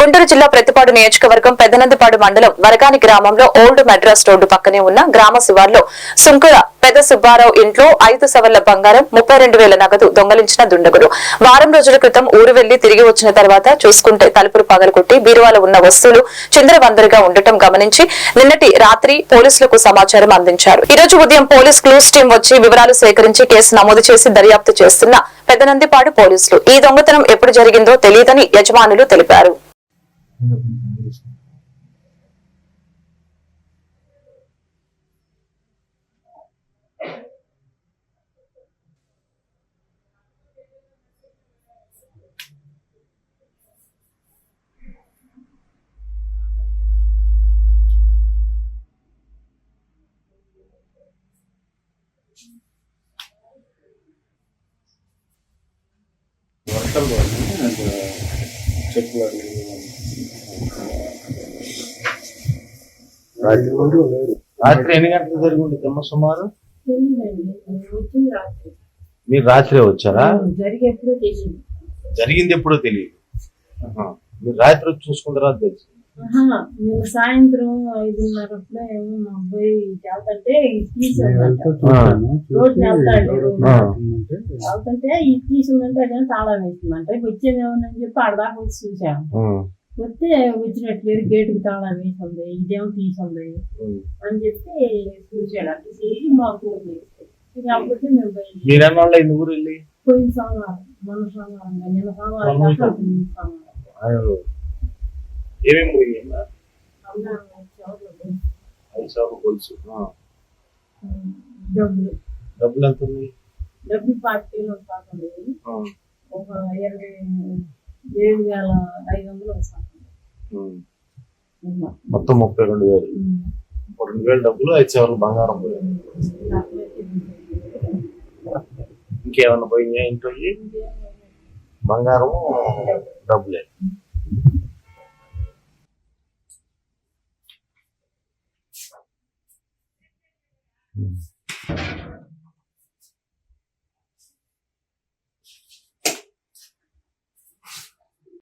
గుంటూరు జిల్లా ప్రతిపాడు నియోజకవర్గం పెదనందిపాడు మండలం వరగాని గ్రామంలో ఓల్డ్ మెడ్రాస్ రోడ్డు పక్కనే ఉన్న గ్రామ శివార్లో సుంకుల పెద్ద సుబ్బారావు ఇంట్లో ఐదు సవర్ల బంగారం ముప్పై రెండు వేల నగదు దొంగలించిన దుండగులు వారం రోజుల క్రితం ఊరు వెళ్ళి తిరిగి వచ్చిన తర్వాత చూసుకుంటే తలుపులు పగలగొట్టి బీరువాలో ఉన్న వస్తువులు చిందరవందరిగా ఉండటం గమనించి నిన్నటి రాత్రి పోలీసులకు సమాచారం అందించారు. ఈ రోజు ఉదయం పోలీస్ క్లూస్ టీం వచ్చి వివరాలు సేకరించి కేసు నమోదు చేసి దర్యాప్తు చేస్తున్న పెద్దనందిపాడు పోలీసులు. ఈ దొంగతనం ఎప్పుడు జరిగిందో తెలియదని యజమానులు తెలిపారు. 생각을 나누겠습니다. 왔던 రాత్రి మీరు రాత్రే వచ్చారా? జరిగింది ఎప్పుడో తెలియదు. మీరు రాత్రి వచ్చి చూసుకున్న తర్వాత తెలుసు ఆహా, నిన్న సాయంత్రం ఐదున్నరప్పుడు ఏమో మా అబ్బాయి వెళ్తుంటే రోడ్డు వెళ్తాడు ఇది తీసిందంటే అదే తాళం వేసిందంట వచ్చేది ఏమని చెప్పి ఆడదాకా వచ్చి చూసాం వస్తే వచ్చినట్లేదు గేటుకి తాళం వేసింది ఇదేమో తీసింది. అని చెప్పి చూసాడు అట్లా చేసి మాకు అప్పటికే మేము వెళ్ళి పోయిన సోమవారం మన సోమవారం నిన్న సోమవారం మొన్న సోమవారం. ఏమేమి పోయిందా అందరం చోట్ల పోయి, ఐదు సార్లు గొలుసు. డబ్బులు. ఎంత ఉంది డబ్బులు పార్టీలో. ఒక ఇరవై ఏడు వేల ఐదు వందలు. మొత్తం ముప్పై రెండు వేలు. రెండు వేలు డబ్బులు ఐదు సార్లు బంగారం పోయింది ఇంకేమన్నా పోయినాయా ఇంట్లో? బంగారము డబ్బులే. Mm.